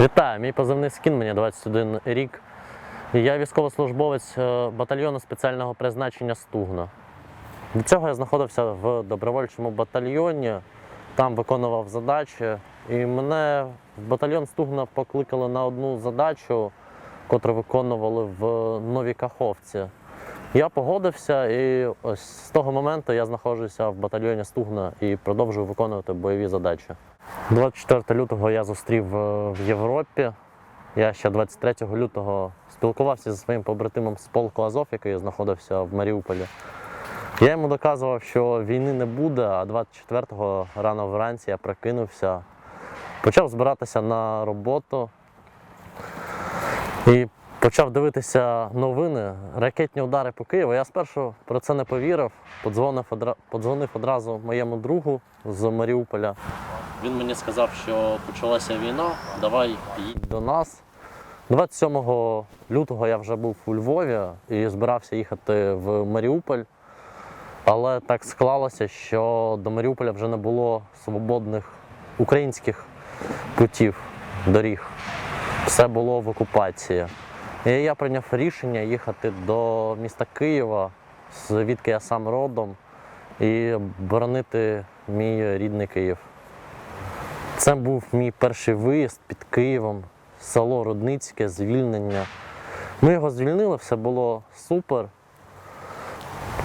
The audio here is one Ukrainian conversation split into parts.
Вітаю, мій позивний скін, мені 21 рік. Я військовослужбовець е, батальйону спеціального призначення Стугна. До цього я знаходився в добровольчому батальйоні, там виконував задачі. І мене в батальйон Стугна покликали на одну задачу, котру виконували в Новій Каховці. Я погодився, і ось з того моменту я знаходжуся в батальйоні Стугна і продовжую виконувати бойові задачі. 24 лютого я зустрів е, в Європі. Я ще 23 лютого спілкувався зі своїм побратимом з полку Азов, який знаходився в Маріуполі. Я йому доказував, що війни не буде, а 24-го рано вранці я прокинувся, почав збиратися на роботу і почав дивитися новини, ракетні удари по Києву. Я спершу про це не повірив. Подзвонив, одра... подзвонив одразу моєму другу з Маріуполя. Він мені сказав, що почалася війна, давай їдь до нас. 27 лютого я вже був у Львові і збирався їхати в Маріуполь. Але так склалося, що до Маріуполя вже не було свободних українських путів, доріг. Все було в окупації. І я прийняв рішення їхати до міста Києва, звідки я сам родом, і боронити мій рідний Київ. Це був мій перший виїзд під Києвом, село Рудницьке, звільнення. Ми його звільнили, все було супер.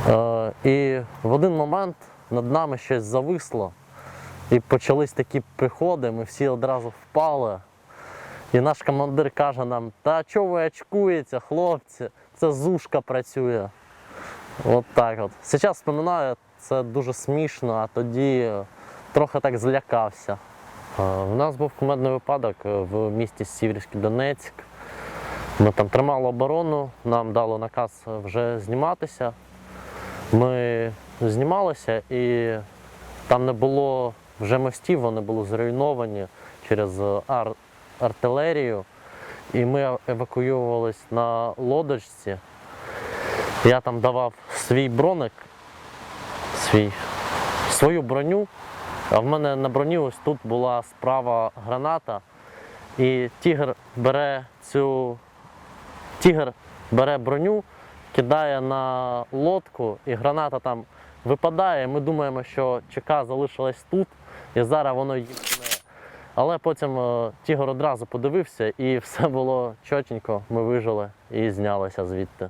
Е, і в один момент над нами щось зависло. І почались такі приходи, ми всі одразу впали. І наш командир каже нам, та чого ви очкуєте, хлопці, це зушка працює. От так от. Зараз вспоминаю, це дуже смішно, а тоді трохи так злякався. У нас був кумедний випадок е, в місті Сіверський Донецьк. Ми там тримали оборону, нам дали наказ вже зніматися. Ми знімалися і там не було вже мостів, вони були зруйновані через артилерію. І ми евакуювалися на лодочці. Я там давав свій броник, свій, свою броню. А в мене на броні ось тут була справа граната. І тігр бере цю. Тігр бере броню, кидає на лодку, і граната там випадає. Ми думаємо, що ЧК залишилась тут, і зараз воно їхне. Але потім е, тігр одразу подивився, і все було чотенько, ми вижили і знялися звідти.